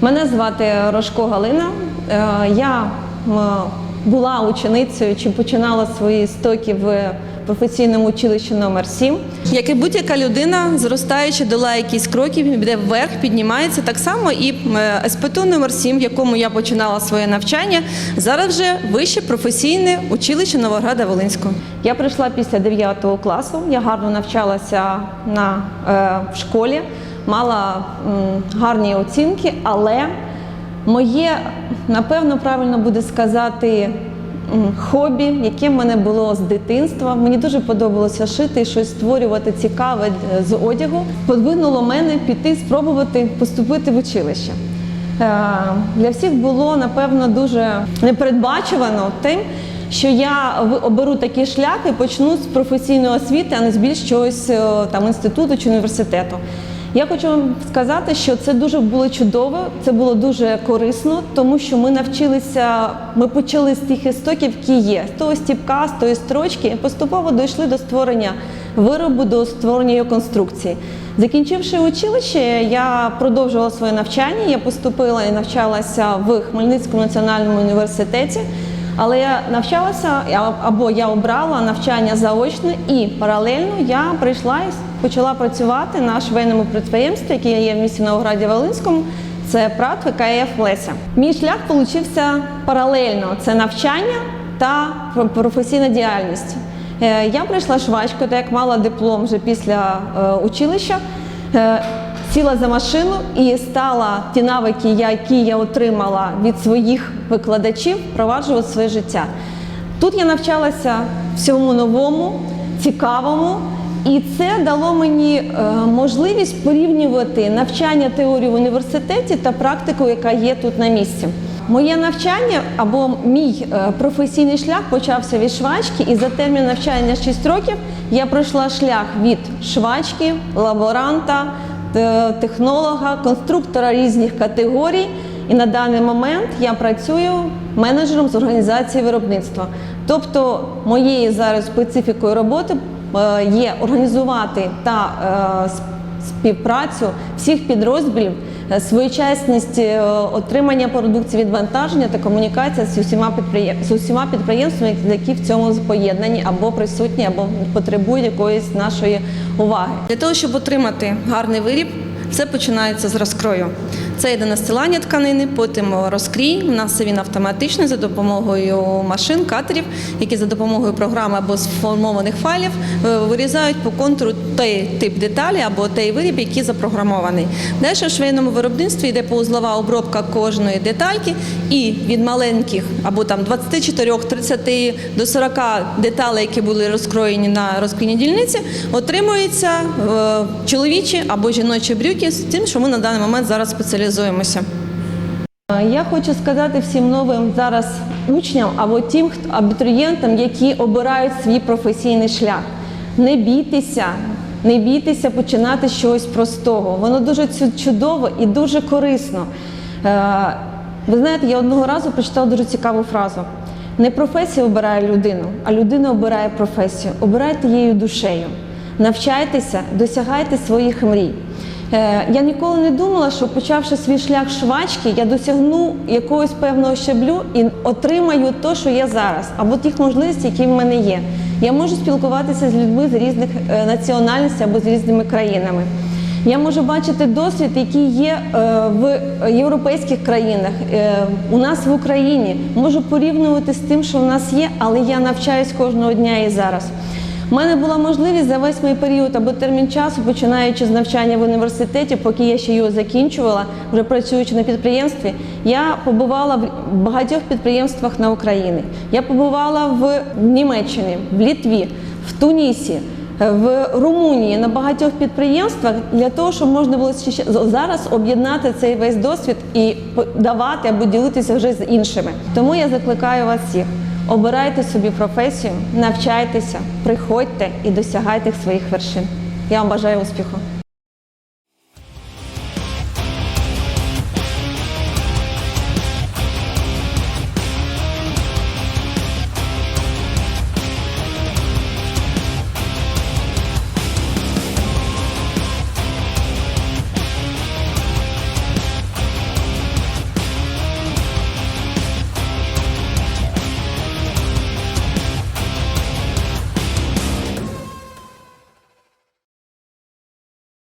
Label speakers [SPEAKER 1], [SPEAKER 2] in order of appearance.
[SPEAKER 1] Мене звати Рожко Галина. Е, Я була ученицею чи починала свої стоки в професійному училищі номер 7 Як і будь-яка людина, зростаючи, долає якісь кроки, йде вверх, піднімається. Так само і СПТУ номер 7 в якому я починала своє навчання, зараз вже вище професійне училище Новограда Волинського. Я прийшла після 9 класу. Я гарно навчалася на е, в школі, мала гарні оцінки, але моє, напевно, правильно буде сказати. Хобі, яке в мене було з дитинства. Мені дуже подобалося шити щось створювати цікаве е, з одягу. Подвинуло мене піти спробувати поступити в училище. Е, Для всіх було напевно дуже непередбачувано тим, що я оберу такий шлях і почну з професійної освіти, а не з більш чогось е, там інституту чи університету. Я хочу вам сказати, що це дуже було чудово, це було дуже корисно, тому що ми навчилися, ми почали з тих істоків, які є, з того стіпка, з тої строчки, і поступово дійшли до створення виробу, до створення його конструкції. Закінчивши училище, я продовжувала своє навчання. Я поступила і навчалася в Хмельницькому національному університеті. Але я навчалася або я обрала навчання заочне і паралельно я прийшла і почала працювати на швейному підприємстві, яке є в місті Новограді Волинському. Це ПРАТ ВКФ Леся. Мій шлях получився паралельно: це навчання та про- професійна діяльність. Е, Я прийшла швачкою, так як мала диплом вже після е, училища. Сіла за машину і стала ті навики, які я отримала від своїх викладачів, впроваджувати своє життя. Тут я навчалася всьому новому, цікавому, і це дало мені е, можливість порівнювати навчання теорії в університеті та практику, яка є тут на місці. Моє навчання або мій е, професійний шлях почався від швачки, і за термін навчання 6 років я пройшла шлях від швачки, лаборанта, технолога, конструктора різних категорій. І на даний момент я працюю менеджером з організації виробництва. Тобто моєю зараз специфікою роботи е, є організувати та е, співпрацю всіх підрозділів, е, своєчасність е, отримання продукції відвантаження та комунікація з усіма підприємствами, з усіма підприємствами, які в цьому поєднані або присутні, або потребують якоїсь нашої уваги. Для того, щоб отримати гарний виріб, все починається з розкрою. Це йде настилання тканини, потім розкрій. У нас він автоматичний за допомогою машин, катерів, які за допомогою програми або сформованих файлів е, вирізають по контуру той тип деталі або той виріб, який запрограмований. Далі в швейному виробництві йде поузлова обробка кожної детальки, і від маленьких або там 24, 30 до 40 деталей, які були розкроєні на розкрійній дільниці, отримуються е, чоловічі або жіночі брюки з тим, що ми на даний момент зараз спеціалізуємося. Я хочу сказати всім новим зараз учням або тим хто- абітурієнтам, які обирають свій професійний шлях. Не бійтеся, не бійтеся починати чогось простого. Воно дуже чудово і дуже корисно. Е, Ви знаєте, я одного разу прочитала дуже цікаву фразу. Не професія обирає людину, а людина обирає професію. Обирайте її душею. Навчайтеся, досягайте своїх мрій. Е, Я ніколи не думала, що почавши свій шлях швачки, я досягну якогось певного щаблю і отримаю те, що є зараз, або тих можливостей, які в мене є. Я можу спілкуватися з людьми з різних е, національностей або з різними країнами. Я можу бачити досвід, який є е, в європейських країнах, у нас в Україні. Можу порівнювати з тим, що в нас є, але я навчаюсь кожного дня і зараз. У мене була можливість за весь мій період або термін часу, починаючи з навчання в університеті, поки я ще його закінчувала, вже працюючи на підприємстві, я побувала в багатьох підприємствах на Україні. Я побувала в Німеччині, в Літві, в Тунісі. В Румунії на багатьох підприємствах для того, щоб можна було зараз об'єднати цей весь досвід і давати або ділитися вже з іншими. Тому я закликаю вас всіх: обирайте собі професію, навчайтеся, приходьте і досягайте своїх вершин. Я вам бажаю успіху.